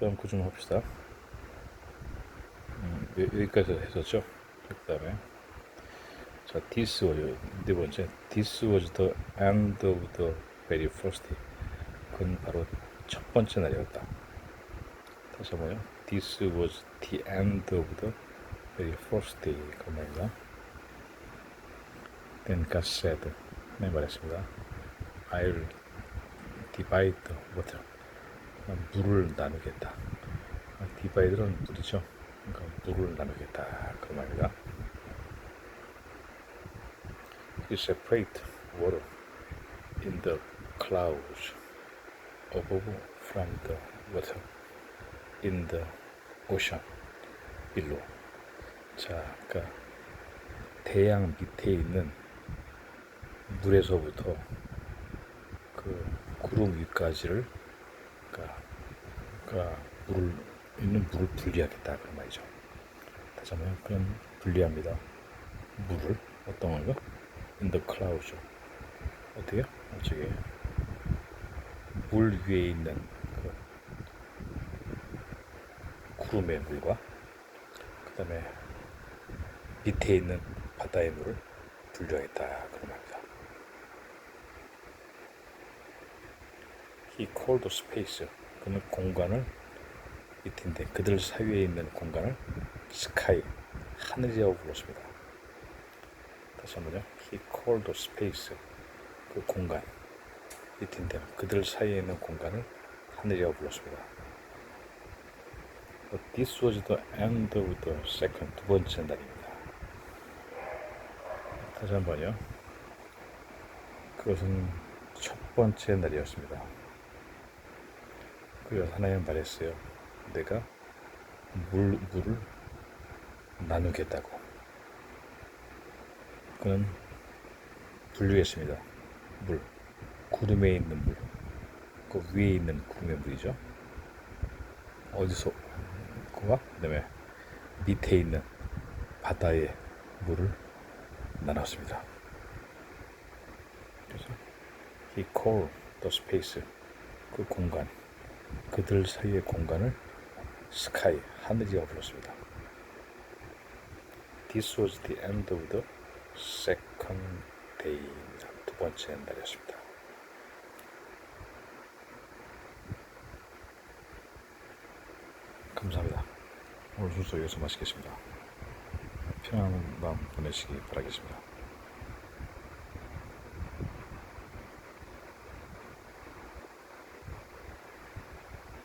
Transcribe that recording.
다음 거 좀 합시다. 음, 여- 여기까지 했었죠. 그 다음에 자, this was 네 번째 this was the end of the very first day. 그건 바로 첫 번째 날이었다. 다시 한번요. This was the end of the very first day. 그 말입니다. Then God said, 네 말했습니다. I'll divide the water. 물을 나누겠다. 디바이드는 물이죠. 그러니까 물을 나누겠다. 그 말입니다. He separate water in the clouds above from the water in the ocean below. 자, 그러니까 태양 밑에 있는 물에서부터 그 구름 위까지를 그러니까, 그러니까 물을 있는 물을 분리하겠다 그런 말이죠. 다시 한번 그런 분리합니다. 물을 어떤 걸요? In the clouds. 어떻게요? 저기 물 위에 있는 그 구름의 물과 그 다음에 밑에 있는 바다의 물을 분리하겠다 그런 말입니다. He called space. 그는 공간을 밑인데 그들 사이에 있는 공간을 sky 하늘이라고 불렀습니다. 다시 한번요. He called space. 그 공간 밑인데 그들 사이에 있는 공간을 하늘이라고 불렀습니다. But This was the end of the second 두 번째 날입니다. 다시 한번요. 그것은 첫 번째 날이었습니다. 그 하나님 말했어요. 내가 물, 물을 나누겠다고. 그는 분류했습니다. 물. 구름에 있는 물. 그 위에 있는 구름의 물이죠. 어디서, 그와 그 다음에 밑에 있는 바다의 물을 나눴습니다. 그래서 he called the space 그 공간 그들 사이의 공간을 스카이 하늘이라고 불렀습니다. This was the end of the second day입니다. 두 번째 날이었습니다. 감사합니다. 오늘 순서 여기서 마치겠습니다. 편안한 마음 보내시기 바라겠습니다.